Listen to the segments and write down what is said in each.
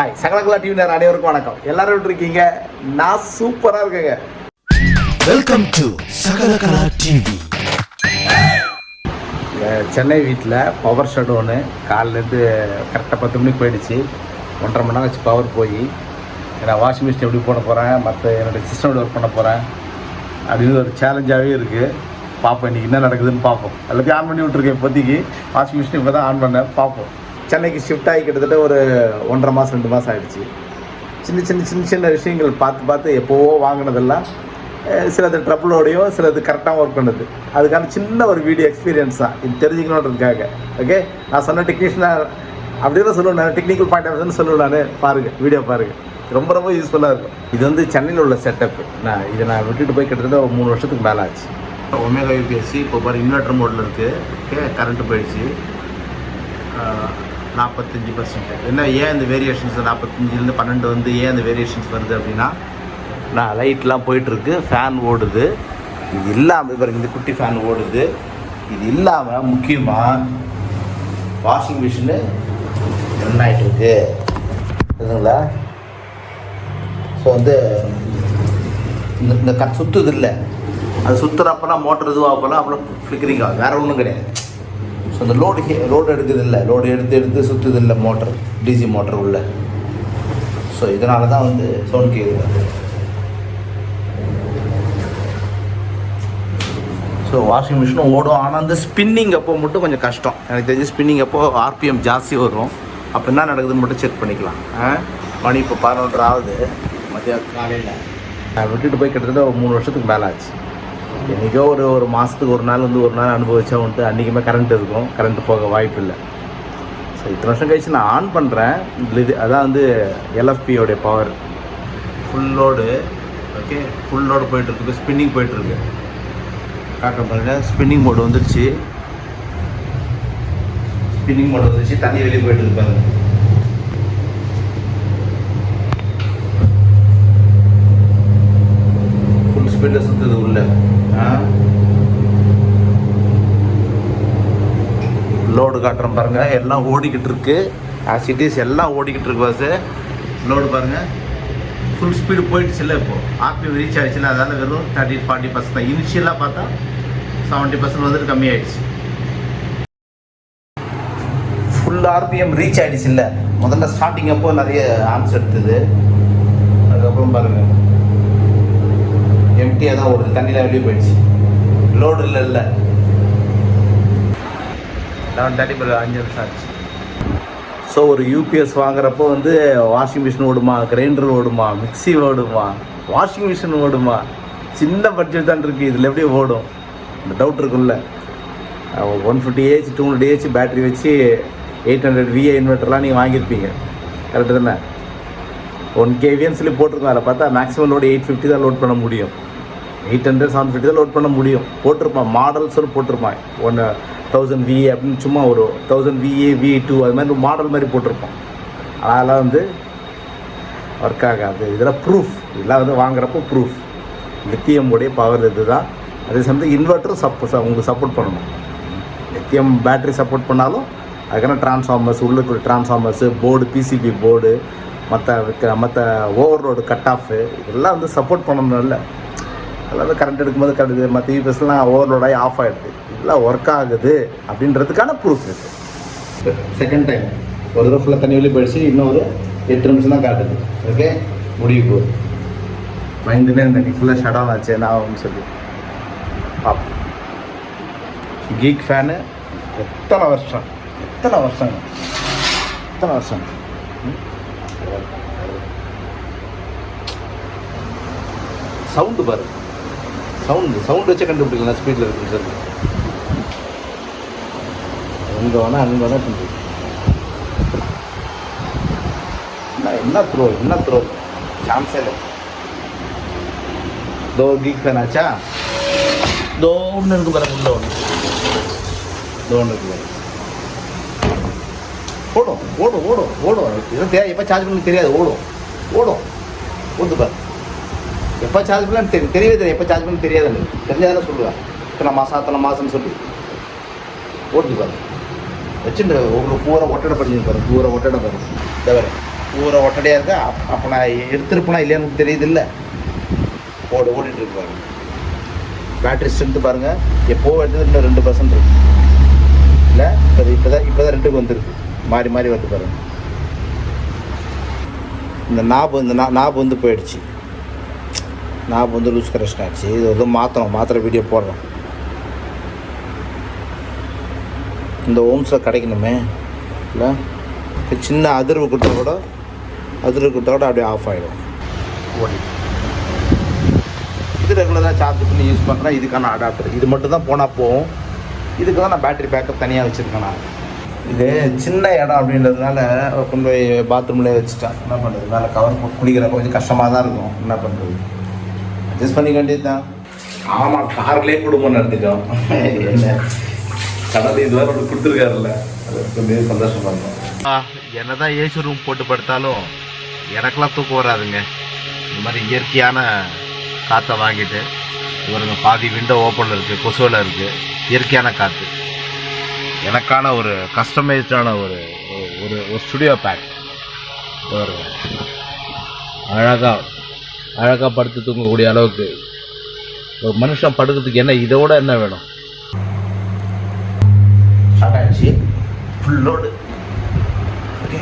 Hi சகலகலா TV நேரம் அனைவருக்கும் வணக்கம். எல்லாரும் எப்படி இருக்கீங்க? நான் சூப்பராக இருக்கேங்க. Welcome to Sakalakala TV Chennai வீட்டில் பவர் ஷட் ஒன்று காலிலேருந்து கரெக்டாக பத்து மணிக்கு போயிடுச்சு. ஒன்றரை மணி நேரம் வச்சு பவர் போய் நான் வாஷிங் மிஷின் எப்படி போட போகிறேன் மற்ற என்னோடய சிஸ்டம் ஒர்க் பண்ண போகிறேன் அப்படின்னு ஒரு சேலஞ்சாகவே இருக்குது பார்ப்போம் இன்றைக்கி என்ன நடக்குதுன்னு பார்ப்போம். எல்லாத்தையும் ஆன் பண்ணி விட்ருக்கேன் இப்போதைக்கு. வாஷிங் மிஷின் இப்போ தான் ஆன் பண்ணேன் பார்ப்போம். சென்னைக்கு ஷிஃப்ட் ஆகி கிட்டத்தட்ட ஒரு ஒன்றரை மாதம் ரெண்டு மாதம் ஆகிடுச்சு சின்ன சின்ன சின்ன சின்ன விஷயங்கள் பார்த்து பார்த்து எப்போவோ வாங்கினதெல்லாம் சிலது ட்ரபிளோடையும் சிலது கரெக்டாக ஒர்க் பண்ணுது. அதுக்கான சின்ன ஒரு வீடியோ எக்ஸ்பீரியன்ஸ் தான். இது தெரிஞ்சுக்கணுன்றதுக்காக. ஓகே நான் சொன்ன டெக்னீஷியனாக அப்படி தான் சொல்லுவேன். நான் டெக்னிக்கல் பாயிண்ட் ஆஃப் சொல்லுவேன் நான். பாருங்கள் வீடியோ பாருங்கள் ரொம்ப ரொம்ப யூஸ்ஃபுல்லாக இருக்கும். இது வந்து சென்னையில் உள்ள செட்டப் நான் இதை நான் விட்டுட்டு போய் கிட்டத்தட்ட ஒரு மூணு வருஷத்துக்கு மேலே ஆச்சு. ஒமேகா யூபிஎஸ்சி இப்போ பாரு இன்வெர்டர் மோடில் இருக்குது ஓகே கரண்ட்டு போயிடுச்சு. நாற்பத்தஞ்சு பர்சன்ட் என்ன ஏன் இந்த வேரியேஷன்ஸ் நாற்பத்தஞ்சிலேருந்து பன்னெண்டு வந்து ஏன் இந்த வேரியேஷன்ஸ் வருது அப்படின்னா நான் லைட்லாம் போயிட்டுருக்கு ஃபேன் ஓடுது. இது இல்லாமல் இப்போ இந்த குட்டி ஃபேன் ஓடுது. இது இல்லாமல் முக்கியமாக வாஷிங் மிஷினு ரன் ஆகிட்டு இதுங்களா ஸோ வந்து இந்த இந்த க சுற்றுது இல்லை. அது சுற்றுறப்பெல்லாம் மோட்டர் இதுவாகப்பெல்லாம் அப்புறம் ஃப்ளிக்கரிங் ஆகும் வேறு ஒன்றும் கிடையாது. ஸோ அந்த லோடு லோடு எடுக்குது லோடு எடுத்து எடுத்து சுற்றுதில்லை மோட்டர் டிசி மோட்டர் உள்ள. ஸோ இதனால தான் வந்து சவுண்ட் கேட்குது ஸோ வாஷிங் மிஷினும் ஓடும். ஆனால் அந்த ஸ்பின்னிங் அப்போ மட்டும் கொஞ்சம் கஷ்டம். எனக்கு தெரிஞ்சு ஸ்பின்னிங் அப்போ ஆர்பிஎம் ஜாஸ்தி வரும். அப்போ என்ன நடக்குதுன்னு மட்டும் செக் பண்ணிக்கலாம். ஆ? மணி இப்போ பதினொன்று ஆகுது. மத்தியானம் காலையில். நான் விட்டுட்டு போய் கிட்டத்தட்ட ஒரு மூணு வருஷத்துக்கு மேலே ஆச்சு. என்றைக்கோ ஒரு ஒரு மாதத்துக்கு ஒரு நாள் வந்து ஒரு நாள் அனுபவிச்சா வந்துட்டு அன்றைக்குமே கரண்ட் இருக்கும். கரண்ட் போக வாய்ப்பு இல்லை. ஸோ இத்தனை வருஷம் கழிச்சு நான் ஆன் பண்ணுறேன் இது அதான் வந்து எல்எஃபியோடைய power full load okay full load போயிட்டுருக்கு ஸ்பின்னிங் போயிட்டுருக்கு காட்ட பாருங்க. ஸ்பின்னிங் மோடு வந்துடுச்சு ஸ்பின்னிங் மோடு வந்துடுச்சு தண்ணி வெளியே போயிட்டு இருக்கு பாருங்க ஃபுல் ஸ்பீடில் சுற்றுது உள்ள லோடு காட்டுறோம் பாருங்க. எல்லாம் ஓடிக்கிட்டு இருக்கு. ஆசிட்டிஸ் எல்லாம் ஓடிக்கிட்டு இருக்கு பஸ்ஸு லோடு பாருங்க. ஃபுல் ஸ்பீடு போயிட்டு இல்லை இப்போ ஆர்பிஎம் ரீச் ஆயிடுச்சுல அதால வெறும் தேர்ட்டி ஃபார்ட்டி பர்சன்ட் தான். இனிஷியலாக பார்த்தா செவன்ட்டி பர்சன்ட் வந்துட்டு கம்மியாயிடுச்சு. ஃபுல் ஆர்பிஎம் ரீச் ஆயிடுச்சு இல்லை முதல்ல ஸ்டார்டிங் அப்போ நிறைய ஆன்ஸ் எடுத்தது. அதுக்கப்புறம் பாருங்க. எம்டியாக தான் ஓடுது. தண்ணியில் வெளியே போயிடுச்சு. லோடு இல்லை இல்லை. லெவன் தேர்ட்டி பிறகு அஞ்சு நிமிஷம் ஆச்சு. ஸோ ஒரு யூபிஎஸ் வாங்குறப்போ வந்து வாஷிங் மிஷின் ஓடுமா கிரைண்டர் ஓடுமா மிக்சி ஓடுமா வாஷிங் மிஷின் ஓடுமா? சின்ன பட்ஜெட் தான் இருக்குது இதில் எப்படி ஓடும்? இந்த டவுட் இருக்குல்ல one fifty AH two hundred AH battery வச்சு எயிட் ஹண்ட்ரட் விஏ இன்வெர்டர்லாம் நீங்கள் வாங்கியிருப்பீங்க. கரெக்டு தானே? ஒன் கேவின்னு சொல்லி போட்டிருக்கோம். அதில் பார்த்தா மேக்ஸிமம் லோடு எயிட் ஃபிஃப்டி தான் லோட் பண்ண முடியும். எயிட் ஹண்ட்ரட் செவன் ஃபிஃப்டி தான் லோட் பண்ண முடியும். போட்டிருப்பான் மாடல்ஸும் போட்டிருப்பான் ஒன்று தௌசண்ட் விஏ அப்படின்னு சும்மா ஒரு தௌசண்ட் விஏ வி டூ அது மாதிரி ஒரு மாடல் மாதிரி போட்டிருப்போம். அதெல்லாம் வந்து ஒர்க் ஆகாது. இதெல்லாம் ப்ரூஃப் இதெல்லாம் வந்து வாங்குறப்போ ப்ரூஃப் லித்தியம் உடைய பவர் இது தான் அதே சமயத்தில் இன்வெர்ட்டரும் சப்போ உங்களுக்கு சப்போர்ட் பண்ணணும். லித்தியம் பேட்டரி சப்போர்ட் பண்ணாலும் அதுக்கான டிரான்ஸ்ஃபார்மர்ஸ் உள்ளுக்குள்ள டிரான்ஸ்ஃபார்மர்ஸு போர்டு பிசிபி போர்டு மற்ற மற்ற ஓவர்லோடு கட் ஆஃபு இதெல்லாம் வந்து சப்போர்ட் பண்ணணும்ல. அதெல்லாம் கரண்ட் எடுக்கும்போது கரண்ட் மற்ற யூபிஎஸ்லாம் ஓவர்லோடாகி ஆஃப் ஆகிடுது இதெல்லாம் ஒர்க் ஆகுது அப்படின்றதுக்கான ப்ரூஃப் இது. செகண்ட் டைம் ஒரு தடவை ஃபுல்லாக தண்ணி வெளியே போயிடுச்சு இன்னொரு எட்டு நிமிஷம் தான் காட்டுது. ஓகே முடிவு போகுது. பயந்துனே இருந்தேன் ஃபுல்லாக ஷட் ஆன் ஆச்சு நான் ஆகும்னு சொல்லி. பார்ப்போம் கீக் ஃபேனு எத்தனை வருஷம்? எத்தனை வருஷம்? எத்தனை வருஷம்? சவுண்டு பாரு. சவுண்டு சவுண்டு வச்சே கண்டுபிடிக்கலாம் ஸ்பீடில் இருக்குன்னு சொல்லி. எங்கே வேணால் அங்கே வேணால் பண்ணி என்ன என்ன த்ரோ என்ன த்ரோ சான்ஸே இல்லை. தோ கீக் ஃபேன் ஆச்சா? தோ ஒன்று இருக்கு பாருங்க உள்ள ஒன்று தோ ஒன்று இருக்கு பாருங்க ஓடும் ஓடும் ஓடும் ஓடும் இது தெரியாது எப்போ சார்ஜ் பண்ணி தெரியாது ஓடும் ஓடும் ஓடுது பாரு. எப்போ சார்ஜ் பண்ணலாம் தெரியும் தெரியவே தெரியும் எப்போ சார்ஜ் பண்ண தெரியாது எனக்கு தெரிஞ்சாதானே சொல்லுவேன் இத்தனை மாதம் அத்தனை மாதம்னு சொல்லி. ஓடுது பாரு. வச்சுட்டு உங்களுக்கு பூரா ஒட்டடை படிச்சு பாருங்க. பூரா ஒட்டடை பாருங்க. தவிர பூரா ஒட்டடையாக இருக்கா? அப் அப்போ நான் எடுத்துருப்பேனா இல்லையான்னு தெரியுது இல்லை ஓடு ஓடிட்டு இருக்கு பாருங்க. பேட்ரி ஸ்ட்ரென்த்து பாருங்கள் எப்போ எடுத்தது இன்னும் ரெண்டு பர்சன்ட் இருக்கு. இல்லை? இப்போ இப்போ தான் இப்போ தான் ரெண்டுக்கு வந்துருக்கு. மாறி மாறி வருது பாருங்க. இந்த நாபு இந்த நா நாபு வந்து போயிடுச்சு. நாபு வந்து லூஸ் கரெக்ஷன் ஆச்சு. இது வந்து மாற்றணும் மாத்திர வீடியோ போடுறோம் இந்த ஓம்ஸில் கிடைக்கணுமே. இல்லை? சின்ன அதிர்வு கொடுத்தா கூட அதிர்வு கொடுத்தா கூட அப்படியே ஆஃப் ஆகிடும் ஓடி. இது ரெகுலராக சார்ஜ் பண்ணி யூஸ் பண்ணுறேன் இதுக்கான அடாப்டர் இது மட்டும் தான் போனால் போகும். இதுக்கு தான் நான் பேட்டரி பேக்கப் தனியாக வச்சுருக்கேன் நான். இது சின்ன இடம் அப்படின்றதுனால கொண்டு போய் பாத்ரூம்லேயே வச்சுட்டேன். என்ன பண்ணுறது மேலே கவர் போட்டு கொஞ்சம் கஷ்டமாக தான் இருக்கும். என்ன பண்ணுறது அட்ஜஸ்ட் பண்ணிக்க வேண்டியது தான் ஆமாம் கார்லேயே குடும்பம் நடத்திட்டோம் என்ன? கடந்து இது வேறு ஒன்று கொடுத்துருக்காருல்ல. அது கொஞ்சம் இருக்கும் என்னதான் ஏசி ரூம் போட்டு படுத்தாலும் எனக்கெல்லாம் தூக்கம் வராதுங்க. இந்த மாதிரி இயற்கையான காற்றை வாங்கிட்டு இவருங்க பாதி விண்டோ ஓப்பனில் இருக்குது கொசுவில் இருக்குது இயற்கையான காற்று. எனக்கான ஒரு கஸ்டமைஸ்டான ஒரு ஒரு ஒரு ஸ்டுடியோ பேக் ஒரு அழகாக அழகாக படுத்து தூங்கக்கூடிய அளவுக்கு ஒரு மனுஷன் படுக்கிறதுக்கு என்ன இதோட என்ன வேணும்? ஆயிடுச்சு ஃபுல் லோடு ஓகே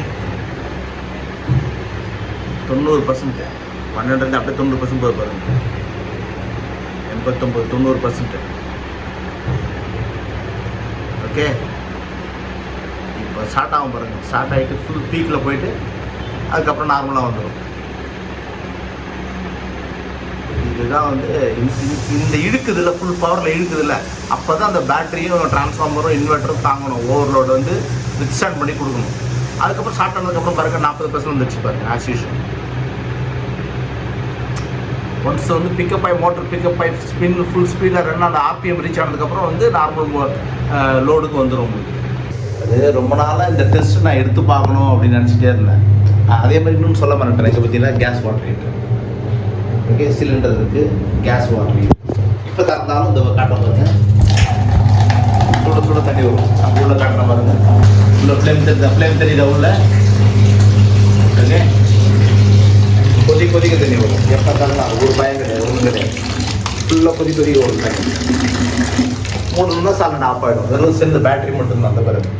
தொண்ணூறு பர்சன்ட் பன்னெண்டுலேருந்து அப்படியே தொண்ணூறு பர்சன்ட் போய் பாருங்க. எண்பத்தொம்பது தொண்ணூறு பர்சன்ட் ஓகே இப்போ ஸ்டார்ட் ஆகும் பாருங்க. ஸ்டார்ட் ஆகிட்டு ஃபுல் பீக்கில் போயிட்டு அதுக்கப்புறம் நார்மலாக வந்துடும் இதுதான் வந்து இந்த- இந்த- ஃபுல் பவரில் இழுக்குதில்ல அப்போ தான் அந்த பேட்டரியும் டிரான்ஸ்ஃபார்மரும் இன்வெர்ட்டரும் தாங்கணும். ஓவர்லோடு வந்து வித்ஸ்டாண்ட் பண்ணி கொடுக்கணும். அதுக்கப்புறம் ஸ்டார்ட் ஆனதுக்கப்புறம் பாருங்க நாற்பது பர்சன்ட் வந்துச்சு பாருங்க ஆஸ் யூஷுவல் ஒன்ஸ் வந்து பிக்கப் ஆகி மோட்டர் பிக்கப் ஆகி ஸ்பின் ஃபுல் ஸ்பீடில் ரன் அந்த ஆர்பிஎம் ரீச் ஆனதுக்கப்புறம் வந்து நார்மல் லோடுக்கு வந்துடும் உங்களுக்கு. அது ரொம்ப நாளாக இந்த டெஸ்ட் நான் எடுத்து பார்க்கணும் அப்படின்னு நினச்சிட்டே இருந்தேன். அதே மாதிரி இன்னும் சொல்ல மாட்டேன் இங்கே பார்த்தீங்கன்னா gas water heater okay cylinder இருக்குது கேஸ் வாட்டர் இப்போ திறந்தாலும் இந்த காட்ட பாருங்க. சுட சுட தண்ணி வரும். அப்படி உள்ள காட்டுற பாருங்க. உள்ள ஃப்ளேம் தெரியுது? ஃப்ளேம் தெரியுதா உள்ள? ஓகே. கொதி கொதிக்க தண்ணி வரும். எப்போ தரலாம் ஒரு பயம் கிடையாது ஒன்றும் கிடையாது. ஃபுல்லாக கொதி கொதிக்க வரும் தண்ணி. மூணு நிமிஷம் சாலண்ட் ஆஃப் ஆகிடும் வெறும் செல்லு பேட்டரி மட்டும்தான் அந்த பிறகு.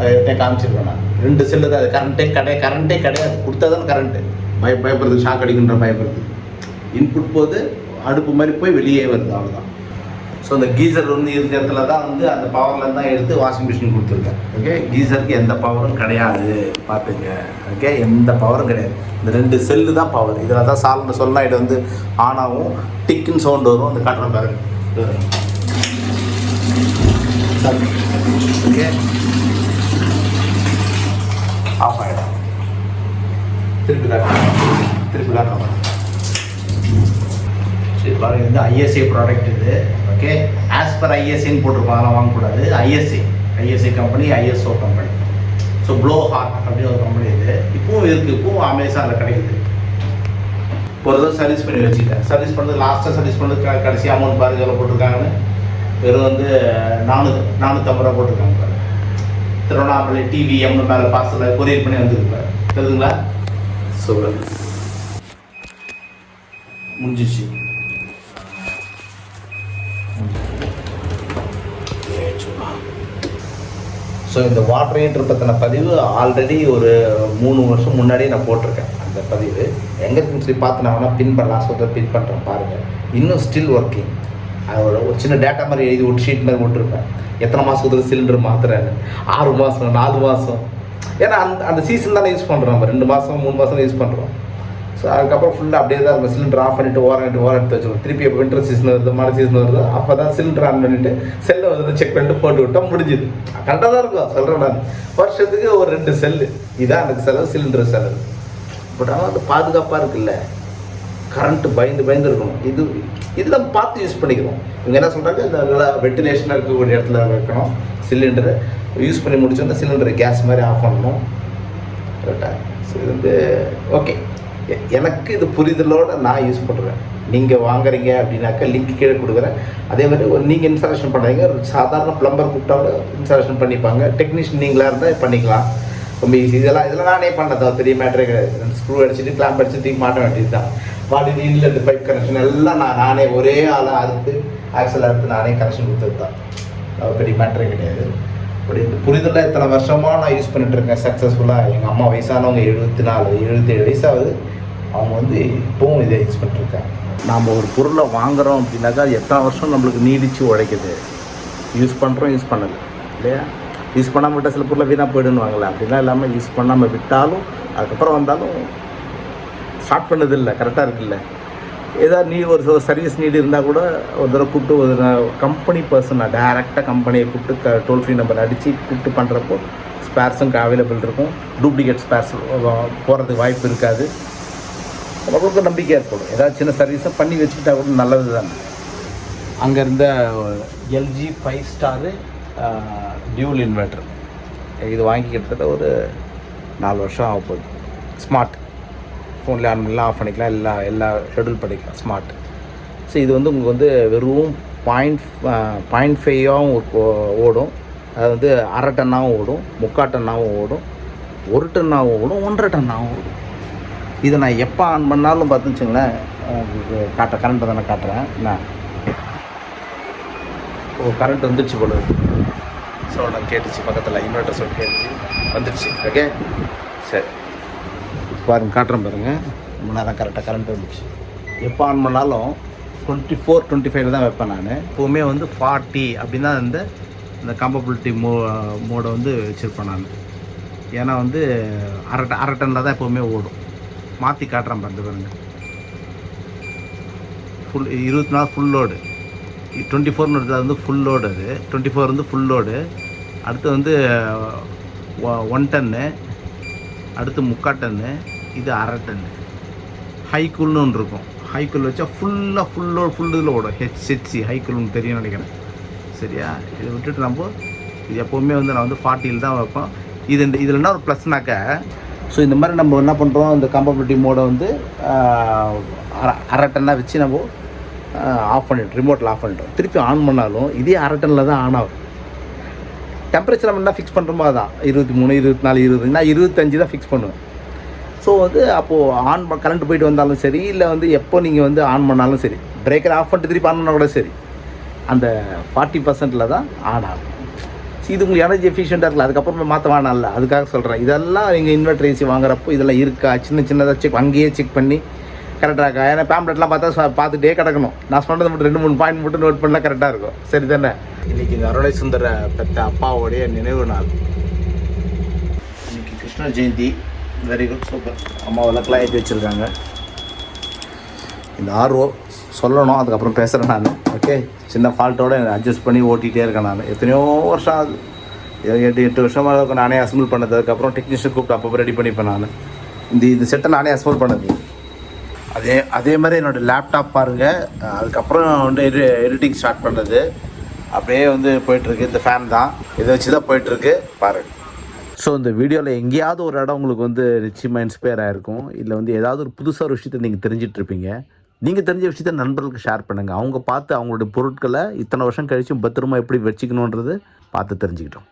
அதை காமிச்சிருக்கேன் நான். ரெண்டு செல்லு தான். அது கரண்ட்டே கிடையாது கரண்ட்டே கிடையாது. கொடுத்தா தான் கரண்ட்டு பய பயப்படுறது ஷாக் அடிக்கின்ற பயப்படுறது இன்புட் போது அடுப்பு மாதிரி போய் வெளியே வருது அவ்வளோதான் ஸோ அந்த கீசர் வந்து இருந்த இடத்துல தான் வந்து அந்த பவரில் தான் எடுத்து வாஷிங் மிஷின் கொடுத்துருக்கேன். ஓகே கீசருக்கு எந்த பவரும் கிடையாது. பார்த்துங்க ஓகே எந்த பவரும் கிடையாது. இந்த ரெண்டு செல்லு தான் பவர் இதில் தான் சால்னு சொல்லலாம் இது வந்து ஆன் ஆகும். டிக்குன்னு சவுண்ட் வரும். அந்த காட்டுற பாருங்க. ஓகே ஆஃப் ஆகிடும் திருப்பி காட்டுறோம் திருப்பி காட்டுறோம் இது பாருங்க இது. ஐஎஸ்ஐ ப்ராடக்ட் இது ஓகே ஆஸ் பர் ஐஎஸ்சின்னு போட்டிருப்பாங்க. வாங்கக்கூடாது. ISC ISC company ISO company so Blow Hot அப்படின்னு ஒரு கம்பெனி இது. இப்பவும் இருக்குது இப்பவும் அமேசானில் கிடைக்குது. இப்போ ஒரு சர்வீஸ் பண்ணி வச்சுட்டேன் சர்வீஸ் பண்ணுறது லாஸ்ட்டாக சர்வீஸ் பண்ணுறது கடைசி அமௌண்ட் பாருங்க எவ்வளோ போட்டிருக்காங்கன்னு. வெறும் வந்து நானூறு நானூற்றம்பது ரூபா போட்டிருக்காங்க பாருங்க. திருவண்ணாமலை டிவிஎம்னு மேலே பார்சலில் கொரியர் பண்ணி வந்துருப்பார் தெரியுதுங்களா? சொல்லுங்கள் முடிஞ்சிச்சு ஸோ இந்த வாட்டர் ஹீட்டர் பற்றின பதிவு ஆல்ரெடி ஒரு மூணு வருஷம் முன்னாடியே நான் போட்டிருக்கேன் அந்த பதிவு. எங்கே இருக்குன்னு சொல்லி பார்த்து நான் வேணால் பின் பண்ணலாம் சொல்லிட்டு பின் பண்ணுறேன் பாருங்கள் இன்னும் ஸ்டில் ஒர்க்கிங் அதோட ஒரு சின்ன டேட்டா மாதிரி எழுதி ஒரு ஷீட் மாதிரி போட்டிருப்பேன். எத்தனை மாதத்துக்கு சிலிண்டர் மாத்துறேன்னு. ஆறு மாதம் நாலு மாதம் ஏன்னா அந்த அந்த சீசன் தானே யூஸ் பண்ணுறோம் நம்ம. ரெண்டு மாதம் மூணு மாதம் யூஸ் பண்ணுறோம் ஸோ அதுக்கப்புறம் ஃபுல்லாக அப்படியே தான் இருக்கும் சிலிண்டர் ஆஃப் பண்ணிட்டு ஓரம் எடுத்து ஓரம் எடுத்து வச்சுருவோம். திருப்பி எப்போ வின்டர் சீசன் வருது மழை சீசன் வருது அப்போ தான் சிலிண்டர் ஆன் பண்ணிட்டு செல்லை வந்து செக் பண்ணிட்டு போட்டு விட்டால் முடிஞ்சுது. கரெக்டாக தான் இருக்கும் சொல்கிறேன் நான். வருஷத்துக்கு ஒரு ரெண்டு செல்லு இதான் எனக்கு செலவு சிலிண்டர் செலவு. பட் ஆனால் அது பாதுகாப்பாக இருக்குல்ல. கரண்ட்டு பயந்து பயந்து இருக்கணும். இது இதெல்லாம் பார்த்து யூஸ் பண்ணிக்கிறோம். இவங்க என்ன சொல்கிறாங்க இந்த நல்லா இருக்கக்கூடிய இடத்துல வைக்கணும் சிலிண்டரு யூஸ் பண்ணி முடிச்சோன்னா சிலிண்டர் கேஸ் மாதிரி ஆஃப் பண்ணணும். கரெக்டாக ஸோ இது வந்து ஓகே எனக்கு இது புரிதலோடு நான் யூஸ் பண்ணுறேன் நீங்கள் வாங்குறீங்க அப்படின்னாக்கா லிங்க் கீழே கொடுக்குறேன். அதே மாதிரி ஒரு நீங்கள் இன்ஸ்டாலேஷன் பண்ணுறீங்க ஒரு சாதாரண ப்ளம்பர் கூப்பிட்டாலும் இன்ஸ்டாலேஷன் பண்ணிப்பாங்க. டெக்னீஷியன் நீங்களாக இருந்தால் பண்ணிக்கலாம். ரொம்ப ஈஸி இதெல்லாம் இதெல்லாம் நானே பண்ணது பெரிய மேட்டரே கிடையாது. ஸ்க்ரூ அடிச்சுட்டு கிளாம்ப் அடிச்சு தூக்கி மாட்ட வேண்டியது தான் மாட்டிட்டு இன்லெட் பைப் கனெக்ஷன் எல்லாம் நான் நானே ஒரே ஆளாக அறுத்து ஆக்சல் அறுத்து நானே கனெக்ஷன் கொடுத்தது தான் பெரிய மேட்டரே கிடையாது. இப்படி இந்த புரிதலில் இத்தனை வருஷமாக நான் யூஸ் பண்ணிட்டு இருக்கேன் சக்ஸஸ்ஃபுல்லாக எங்கள் அம்மா வயசானவங்க எழுபத்தி நாலு எழுபத்தேழு வயசாகுது. அவங்க வந்து இப்போவும் இதை யூஸ் பண்ணிட்டுருக்காங்க. நாம் ஒரு பொருளை வாங்குறோம் அப்படின்னாக்கா அது எத்தனை வருஷம் நம்மளுக்கு நீடிச்சு உழைக்குது? யூஸ் பண்ணுறோம் யூஸ் பண்ணல. இல்லையா? யூஸ் பண்ணாமல் விட்டால் சில பொருளை வீணாக போயிடுன்னுவாங்களே அப்படிலாம் இல்லாமல் யூஸ் பண்ணாமல் விட்டாலும் அதுக்கப்புறம் வந்தாலும் ஸ்டார்ட் பண்ணதில்லை கரெக்டாக இருக்குல்ல. ஏதாவது நீ ஒரு சர்வீஸ் நீடு இருந்தால் கூட ஒரு தடவை கூப்பிட்டு ஒரு கம்பெனி பர்சனை டேரெக்டாக கம்பெனியை கூப்பிட்டு க டோல் ஃப்ரீ நம்பர் அடித்து கூப்பிட்டு பண்ணுறப்போ ஸ்பேர்ஸும் அவைலபிள் இருக்கும். டூப்ளிகேட் ஸ்பேர்ஸ் போகிறதுக்கு வாய்ப்பு இருக்காது. நம்மளுக்கு நம்பிக்கை ஏற்படும். ஏதாவது சின்ன சர்வீஸை பண்ணி வச்சுக்கிட்டா கூட நல்லது தானே. அங்கே இருந்த LG five star dual inverter இது வாங்கி கிட்டத்தட்ட ஒரு நாலு வருஷம் ஆக போகுது. ஸ்மார்ட் ஃபோனில் ஆன் பண்ணலாம் ஆஃப் பண்ணிக்கலாம் எல்லாம் எல்லா ஷெடியூல் பண்ணிக்கலாம் ஸ்மார்ட் ஸோ இது வந்து உங்களுக்கு வந்து வெறும் பாயிண்ட் பாயிண்ட் ஃபைவாகவும் ஓடும். அது வந்து அரை டன்னாகவும் ஓடும் முக்கால் டன்னாகவும் ஓடும் ஒரு டன்னாகவும் ஓடும் ஒன்றரை டன்னாகவும் ஓடும். இதை நான் எப்போ ஆன் பண்ணாலும் பார்த்துச்சிங்களேன் உங்களுக்கு காட்ட கரண்ட்டை தானே காட்டுறேன். நான் ஓ கரண்ட் வந்துடுச்சு போல சவுண்ட் கேட்டுச்சு பக்கத்தில் இன்வெர்டர் சவுண்ட் கேட்டுச்சு வந்துடுச்சு ஓகே சரி. பாருங்கள் காட்டுறேன் பாருங்கள் ரொம்ப நேரம் கரெக்டாக கரண்ட் வந்துச்சு எப்போ ஆன் பண்ணாலும் டுவெண்ட்டி ஃபோர் டுவெண்ட்டி ஃபைவ்ல தான் வைப்பேன் நான். எப்போவுமே வந்து ஃபார்ட்டி அப்படின்னு தான் இந்த இந்த கம்பபிலிட்டி மோ மோடை வந்து வச்சுருப்பேன் நான். ஏன்னா வந்து அரை அரை டன்னில் தான் எப்போவுமே ஓடும். மாற்றி காட்டுறேன் பாருங்க பாருங்க. ஃபுல் இருபத்தி நாலு ஃபுல் லோடு டுவெண்ட்டி ஃபோர்னு எடுத்தது வந்து ஃபுல் லோடு அது. டுவெண்ட்டி ஃபோர் வந்து ஃபுல் லோடு அடுத்து வந்து ஒன் டன்னு அடுத்து முக்கா டன்னு இது அரை டன்னு ஹைக்குல்னு ஒன்று இருக்கும். ஹைக்குள் வச்சா ஃபுல்லாக ஃபுல்லோ ஃபுல் இதில் ஓடும். ஹெச் ஹெச்சி ஹைக்குல்னு தெரியும் நினைக்கிறேன். சரியா? இதை விட்டுட்டு நம்ம இது எப்போவுமே வந்து நான் வந்து ஃபார்ட்டியில் தான் வைப்போம். இது இந்த இதில் என்ன ஒரு ப்ளஸ்னாக்க ஸோ இந்த மாதிரி நம்ம என்ன பண்ணுறோம் இந்த கம்பபிலிட்டி மோடை வந்து அரை அரை டன்னாக வச்சு நம்ம ஆஃப் பண்ணிட்டு ரிமோட்டில் ஆஃப் பண்ணிட்டோம். திருப்பி ஆன் பண்ணாலும் இதே அரை டன்னில் தான் ஆன் ஆகும். டெம்பரேச்சர் நம்ம என்ன ஃபிக்ஸ் பண்ணுறோமோ அதான். இருபத்தி மூணு இருபத்தி நாலு இருபது நான் இருபத்தஞ்சு தான் ஃபிக்ஸ் பண்ணுவேன். ஸோ வந்து அப்போது ஆன் கரண்ட் போயிட்டு வந்தாலும் சரி இல்லை வந்து எப்போ நீங்கள் வந்து ஆன் பண்ணாலும் சரி பிரேக்கர் ஆஃப் பண்ணிட்டு திருப்பி ஆன் பண்ணால் கூட சரி அந்த ஃபார்ட்டி பர்சன்ட்டில் தான் ஆன் ஆகும். இது உங்களுக்கு எனர்ஜி எஃபிஷியண்ட்டாக இருக்குல்ல அதுக்கப்புறமே மாற்ற வேணாம்ல அதுக்காக சொல்கிறேன் இதெல்லாம் நீங்கள் இன்வெர்டர் ஏசி வாங்குறப்போ இதெல்லாம் இருக்கா? சின்ன சின்னதாக செக் அங்கேயே செக் பண்ணி கரெக்டாக இருக்கா? ஏன்னா பேம்ப்ளெட்லாம் பார்த்தா ச- பார்த்துட்டே கிடக்கணும். நான் சொன்னது மட்டும் ரெண்டு மூணு பாயிண்ட் மட்டும் நோட் பண்ணால் கரெக்டாக இருக்கும். சரி தானே? இன்னைக்கு இந்த அருளை சுந்தர பெற்ற அப்பாவுடைய நினைவு நாள். இன்னைக்கு Krishna Jayanti. Very good super அம்மா விளக்கெல்லாம் ஏற்றி வச்சுருக்காங்க. இந்த ஆர்ஓ சொல்லணும் அதுக்கப்புறம் பேசுகிறேன் நான். ஓகே சின்ன ஃபால்ட்டோடு அட்ஜஸ்ட் பண்ணி ஓட்டிகிட்டே இருக்கேன் நான். எத்தனையோ வருஷம் ஆகுது. எட்டு எட்டு வருஷமாக இருக்கும். நானே அசம்பிள் பண்ணது. அதுக்கப்புறம் டெக்னீஷியன் கூப்பிட்டு அப்பப்போ ரெடி பண்ணிப்பேன் நான். இந்த இந்த செட்டை நானே அசம்பிள் பண்ணது. அதே அதே மாதிரி என்னோடய லேப்டாப் பாருங்கள் அதுக்கப்புறம் வந்து எடி எடிட்டிங் ஸ்டார்ட் பண்ணது. அப்படியே வந்து போயிட்டுருக்கு இந்த ஃபேன் தான். இதை வச்சு தான் போயிட்டுருக்கு பாருங்கள் ஸோ இந்த வீடியோவில் எங்கேயாவது ஒரு இடம் உங்களுக்கு வந்து நிச்சயமாக இன்ஸ்பயர் ஆகிருக்கும் இல்லை வந்து ஏதாவது ஒரு புதுசாக ஒரு விஷயத்தை நீங்கள் தெரிஞ்சிட்ருப்பீங்க நீங்கள் தெரிஞ்ச விஷயத்த நண்பர்களுக்கு ஷேர் பண்ணுங்கள் அவங்க பார்த்து அவங்களுடைய பொருட்களை இத்தனை வருஷம் கழிச்சும் பத்திரமா எப்படி வச்சுக்கணுன்றது பார்த்து தெரிஞ்சுக்கிட்டோம்.